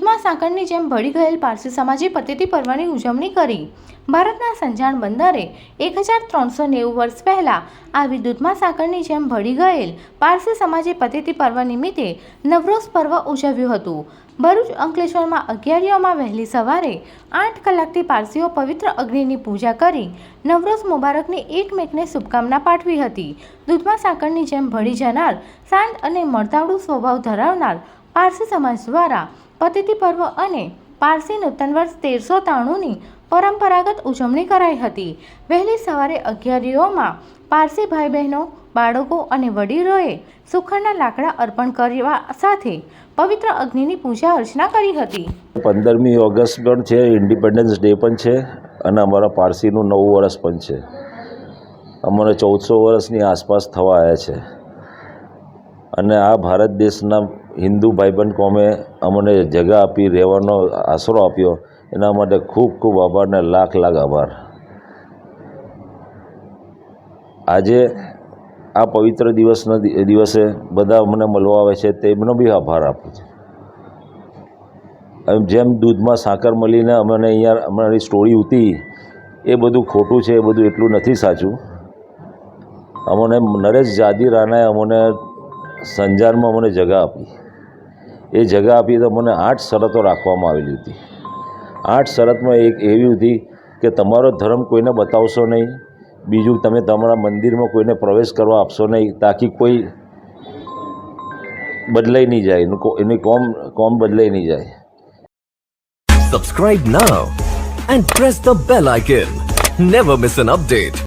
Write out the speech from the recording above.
સાંકળની જેમ ભળી ગયેલ પારસી સમાજે પતેતી પર્વની ઉજવણી કરી. ભારતના સંજાણ બંદરે એક હજાર ત્રણસો નેવું વર્ષ પહેલાં આવી દૂધમાં સાંકળની જેમ ભળી ગયેલ પારસી સમાજે પતેતી પર્વ નિમિત્તે નવરોઝ પર્વ ઉજવ્યું હતું. ભરૂચ અંકલેશ્વરમાં અગિયારીઓમાં વહેલી સવારે આઠ કલાકથી પારસીઓ પવિત્ર અગ્નિની પૂજા કરી નવરોઝ મુબારકની એકમેકને શુભકામના પાઠવી હતી. દૂધમાં સાંકળની જેમ ભળી જનાર, શાંત અને મળતાવડું સ્વભાવ ધરાવનાર પારસી સમાજ દ્વારા પતિથિ પર્વ અને પારસી નૂતન વર્ષ તેરસો ત્રાણુંની પરંપરાગત ઉજવણી કરાઈ હતી. વહેલી સવારે અગિયારીઓમાં પારસી ભાઈ બહેનો બાળકો અને વડીલોએ સુખડના લાકડા અર્પણ કરવા સાથે પવિત્ર અગ્નિની પૂજા અર્ચના કરી હતી. પંદરમી ઓગસ્ટ પણ છે ઇન્ડિપેન્ડન્સ ડે પણ છે અને અમારા પારસીનું નવું વર્ષ પણ છે. અમારે ચૌદસો વર્ષની આસપાસ થવા આવ્યા છે. અને આ ભારત દેશના હિન્દુ ભાઈબંધ કોમે અમને જગા આપી, રહેવાનો આશરો આપ્યો, એના માટે ખૂબ ખૂબ આભાર ને લાખ લાખ આભાર. આજે આ પવિત્ર દિવસના દિવસે બધા મને મળવા આવે છે તેમનો બી આભાર આપું છું. જેમ દૂધમાં સાકર મળીને અમને અહીંયા અમારી સ્ટોરી ઉતી, એ બધું ખોટું છે, એ બધું એટલું નથી સાચું. અમને નરેશ જાદી રાણાએ અમને સંજારમાં મને જગા આપી. એ જગા આપી તો મને આઠ શરતો રાખવામાં આવેલી હતી. આઠ શરતમાં એક એવી હતી કે તમારો ધર્મ કોઈને બતાવશો નહીં, બીજું તમે તમારા મંદિરમાં કોઈને પ્રવેશ કરવા આપશો નહીં, તાકી કોઈ બદલાઈ નહીં જાય, એનું એની કોમ કોમ બદલાઈ નહીં જાય. Subscribe now and press the bell icon never miss an update.